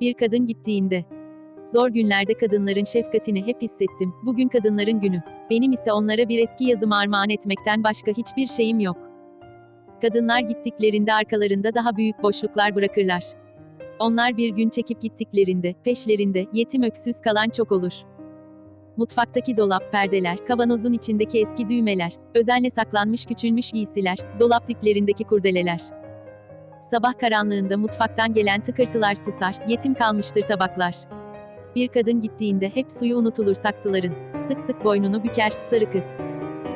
Bir kadın gittiğinde. Zor günlerde kadınların şefkatini hep hissettim. Bugün kadınların günü. Benim ise onlara bir eski yazımı armağan etmekten başka hiçbir şeyim yok. Kadınlar gittiklerinde arkalarında daha büyük boşluklar bırakırlar. Onlar bir gün çekip gittiklerinde, peşlerinde, yetim öksüz kalan çok olur. Mutfaktaki dolap, perdeler, kavanozun içindeki eski düğmeler, özenle saklanmış küçülmüş giysiler, dolap diplerindeki kurdeleler. Sabah karanlığında mutfaktan gelen tıkırtılar susar, yetim kalmıştır tabaklar. Bir kadın gittiğinde hep suyu unutulur saksıların. Sık sık boynunu büker, sarı kız.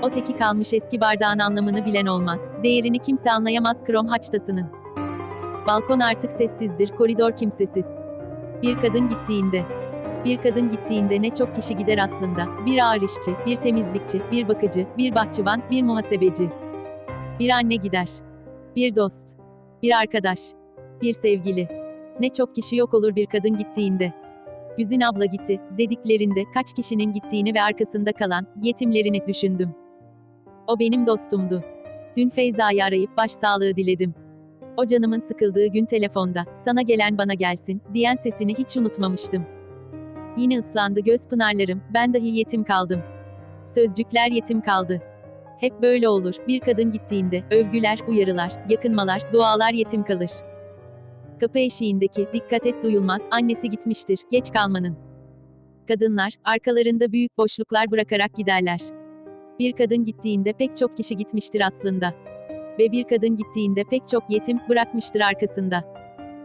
O teki kalmış eski bardağın anlamını bilen olmaz. Değerini kimse anlayamaz krom haçtasının. Balkon artık sessizdir, koridor kimsesiz. Bir kadın gittiğinde. Bir kadın gittiğinde ne çok kişi gider aslında. Bir ağır işçi, bir temizlikçi, bir bakıcı, bir bahçıvan, bir muhasebeci. Bir anne gider. Bir dost. Bir arkadaş. Bir sevgili. Ne çok kişi yok olur bir kadın gittiğinde. Güzin abla gitti, dediklerinde kaç kişinin gittiğini ve arkasında kalan, yetimlerini düşündüm. O benim dostumdu. Dün Feyza'yı arayıp başsağlığı diledim. O canımın sıkıldığı gün telefonda, sana gelen bana gelsin, diyen sesini hiç unutmamıştım. Yine ıslandı göz pınarlarım, ben dahi yetim kaldım. Sözcükler yetim kaldı. Hep böyle olur, bir kadın gittiğinde, övgüler, uyarılar, yakınmalar, dualar yetim kalır. Kapı eşiğindeki, dikkat et duyulmaz, annesi gitmiştir, geç kalmanın. Kadınlar, arkalarında büyük boşluklar bırakarak giderler. Bir kadın gittiğinde pek çok kişi gitmiştir aslında. Ve bir kadın gittiğinde pek çok yetim bırakmıştır arkasında.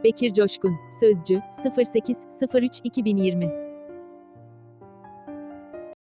Bekir Coşkun, Sözcü, 08-03-2020